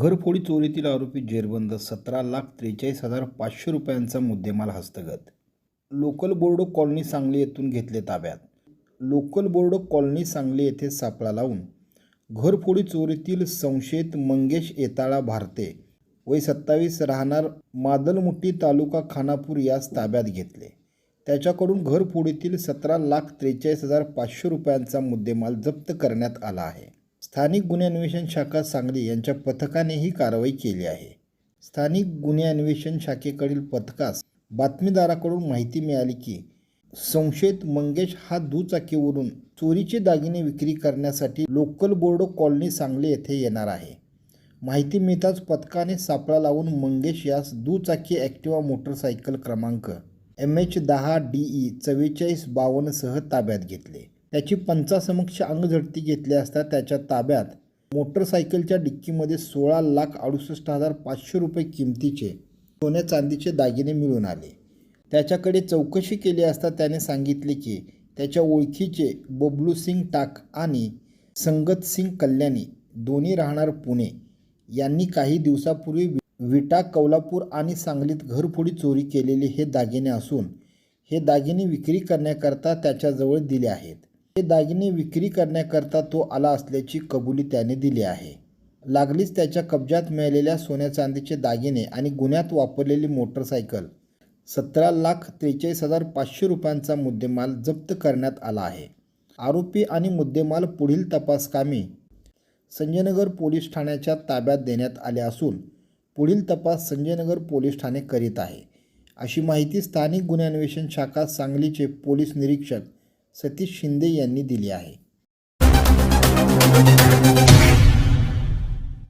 घरफोडी चोरीतील आरोपी जेरबंद सतरा लाख त्रेचाळीस हजार पाचशे रुपयांचा मुद्देमाल हस्तगत. लोकल बोर्ड कॉलनी सांगली येथून घेतले ताब्यात. लोकल बोर्ड कॉलनी सांगली येथे सापळा लावून घरफोडी चोरीतील संशयित मंगेश येताळा भारते वय सत्तावीस राहणार मादलमुट्टी तालुका खानापूर यास ताब्यात घेतले. त्याच्याकडून घरफोडीतील सतरा लाख त्रेचाळीस हजार पाचशे रुपयांचा मुद्देमाल जप्त करण्यात आला आहे. स्थानिक गुन्हे अन्वेषण शाखा सांगली यांच्या पथकाने ही कारवाई केली आहे. स्थानिक गुन्हे अन्वेषण शाखेकडील पथकास बातमीदाराकडून माहिती मिळाली की संशयित मंगेश हा दुचाकीवरून चोरीचे दागिने विक्री करण्यासाठी लोकल बोर्ड कॉलनी सांगली येथे येणार आहे. माहिती मिळताच पथकाने सापळा लावून मंगेश यास दुचाकी ॲक्टिवा मोटरसायकल क्रमांक एम एच दहा डी ई चव्वेचाळीस बावन्नसह ताब्यात घेतले. त्याची पंचासमक्ष अंगझडती घेतली असता त्याच्या ताब्यात मोटरसायकलच्या डिक्कीमध्ये सोळा लाख अडुसष्ट हजार पाचशे रुपये किमतीचे सोन्या चांदीचे दागिने मिळून आले. त्याच्याकडे चौकशी केली असता त्याने सांगितले की त्याच्या ओळखीचे बबलू सिंग टाक आणि संगत सिंग कल्याणी दोन्ही राहणार पुणे. यांनी काही दिवसापूर्वी विटा कौलापूर आणि सांगलीत घरफोडी चोरी केलेले हे दागिने असून हे दागिने विक्री करण्याकरता त्याच्याजवळ दिले आहेत. हे दागिने विक्री करण्याकरता तो आला असल्याची कबुली त्याने दिली आहे. लागलीच त्याच्या कब्जात मिळालेल्या सोन्या चांदीचे दागिने आणि गुन्ह्यात वापरलेली मोटरसायकल. सतरा लाख त्रेचाळीस हजार पाचशे रुपयांचा मुद्देमाल जप्त करण्यात आला आहे. आरोपी आणि मुद्देमाल पुढील तपासकामी संजयनगर पोलीस ठाण्याच्या ताब्यात देण्यात आले असून पुढील तपास संजयनगर पोलीस ठाणे करीत आहे. अशी माहिती स्थानिक गुन्हे अन्वेषण शाखा सांगलीचे पोलीस निरीक्षक सतीश शिंदे यांनी दिली आहे.